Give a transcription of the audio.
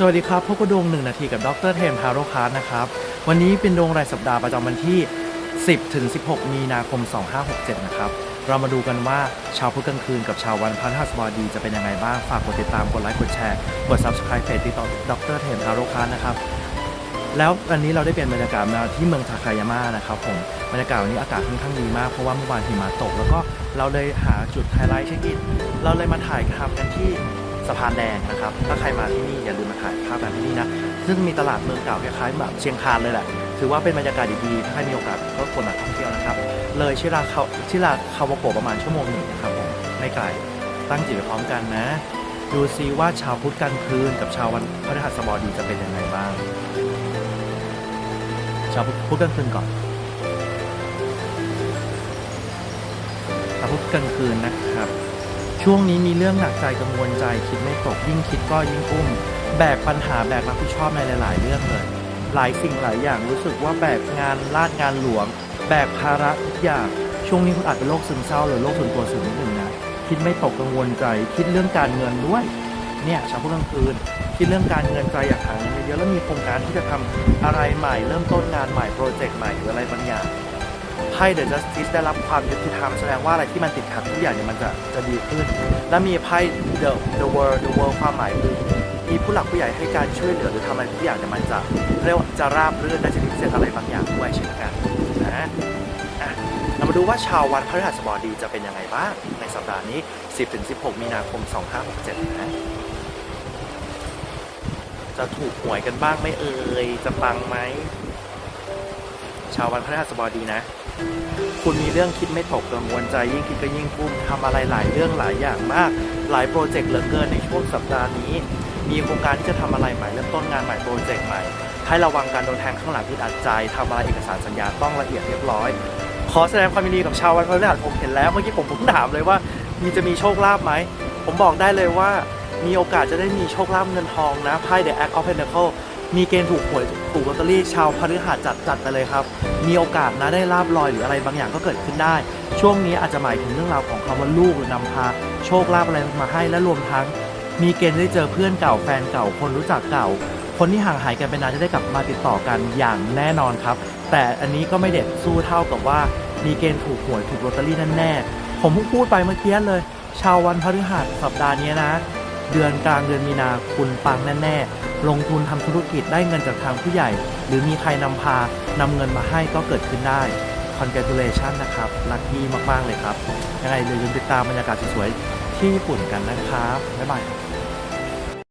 สวัสดีครับพบกับดวงหนึ่งนาทีกับดรเทมทาโรคาร์นะครับ วันนี้เป็นดวงรายสัปดาห์ประจำวันที่ 10 ถึง 16 มีนาคม 2567 นะครับ เรามาดูกันว่าชาวพุธกลางคืนกับชาววันพฤหัสบดีจะเป็นยังไงบ้าง ฝากกดติดตาม กดไลค์ กดแชร์ กด subscribe เพจติดต่อดรเทมทาโรคาร์นะครับ แล้ววันนี้เราได้เปลี่ยนบรรยากาศมาที่เมืองทาคายาม่านะครับผม บรรยากาศวันนี้อากาศค่อนข้างดีมาก เพราะว่าเมื่อวานหิมะตก แล้วก็เราเลยหาจุดไฮไลท์เช็คอิน เราเลยมาถ่ายทำกันที่ สะพานแดงนะครับ ถ้าใครมาที่นี่อย่าลืมมาถ่ายภาพกันที่นี่นะ ซึ่งมีตลาดเมืองเก่าคล้ายๆแบบเชียงคานเลยแหละ ถือว่าเป็นบรรยากาศดีๆ ถ้าใครมีโอกาสก็ควรมาท่องเที่ยวนะครับ เลยชิราเขาชิราคาวาโกะประมาณชั่วโมงหนึ่งนะครับผมไม่ไกล ตั้งจิตไว้พร้อมกันนะ ดูซิว่าชาวพุทธกลางคืนกับชาววันพฤหัสบดีจะเป็นยังไงบ้าง ชาวพุทธกลางคืนก่อนชาวพุทธกลางคืนนะครับ ช่วงนี้มีเรื่องหนักใจกังวลใจคิดไม่ตกยิ่งคิดก็ยิ่งอุ้ม แบกปัญหาแบกรับผิดชอบในหลาย ๆ เรื่องเลย หลายสิ่งหลายอย่างรู้สึกว่าแบกงานลาดงานหลวง แบกภาระทุกอย่างช่วงนี้คุณอาจเป็นโรคซึมเศร้าหรือโรคส่วนตัวสูงนิดหนึ่งนะคิดไม่ตกกังวลใจ คิดเรื่องการเงินด้วยเนี่ยชาวพุธกลางคืนคิดเรื่องการเงินใจอยากหาเงินเยอะๆแล้วมีโครงการที่จะทำอะไรใหม่ เริ่มต้นงานใหม่โปรเจกต์ใหม่หรืออะไรบางอย่าง ไพ่ The Justice ได้รับความยุติธรรมแสดงว่าอะไรที่มันติดขัดทุกอย่างเนี่ยมันจะจะดีขึ้น และมีไพ่ The The World The World ความหมายคือมีผู้หลักผู้ใหญ่ให้การช่วยเหลือหรือทำอะไรทุกอย่างเนี่ยมันจะเรียกว่าจะราบรื่นและจะมีเสร็จอะไรบางอย่างด้วยเช่นกันนะเรามาดูว่าชาววันพฤหัสบดีจะเป็นยังไงบ้างในสัปดาห์นี้ 10-16 มีนาคม 2567 นะจะถูกหวยกันบ้างไหม่เอ่ย จะปังไหม ชาววันพฤหัสบดีนะ คุณมีเรื่องคิดไม่ตกกังวลใจยิ่งคิดก็ยิ่งกุ้มทำอะไรหลายเรื่องหลายอย่างมาก หลายโปรเจกต์เหลือเกินในช่วงสัปดาห์นี้ มีโครงการที่จะทำอะไรใหม่เริ่มต้นงานใหม่โปรเจกต์ใหม่ ให้ระวังการโดนแทงข้างหลังอึดอัดใจทำอะไรเอกสารสัญญาต้องละเอียดเรียบร้อย ขอแสดงความยินดีกับชาววันพฤหัสผมเห็นแล้วเมื่อกี้ผมผมถามเลยว่า มีจะมีโชคลาภไหมผมบอกได้เลยว่ามีโอกาสจะได้มีโชคลาภเงินทองนะไพ่ The Act of Pentacles มีเกณฑ์ถูกหวยถูกลอตเตอรี่ชาวพฤหัสจัดจัดไปเลยครับ มีโอกาสนะได้ลาบลอยหรืออะไรบางอย่างก็เกิดขึ้นได้ ช่วงนี้อาจจะหมายถึงเรื่องราวของคำว่าลูกหรือนำพา โชคลาภอะไรมาให้และรวมทั้ง มีเกณฑ์ได้เจอเพื่อนเก่าแฟนเก่าคนรู้จักเก่า คนที่ห่างหายกันไปนานจะได้กลับมาติดต่อกันอย่างแน่นอนครับ แต่อันนี้ก็ไม่เด็ดสู้เท่ากับว่า มีเกณฑ์ถูกหวยถูกลอตเตอรี่แน่ๆผมเพิ่งพูดไปเมื่อกี้เลย ชาววันพฤหัสสัปดาห์นี้นะ เดือนกลางเดือนมีนาคุณปังแน่ๆ ลงทุนทำธุรกิจได้เงินจากทางผู้ใหญ่ หรือมีใครนำพานำเงินมาให้ก็เกิดขึ้นได้ congratulation นะครับลัคกี้มาก ๆ เลยครับ ยังไงอย่าลืมติดตามบรรยากาศสวยๆที่ญี่ปุ่นกันนะครับ บ๊ายบาย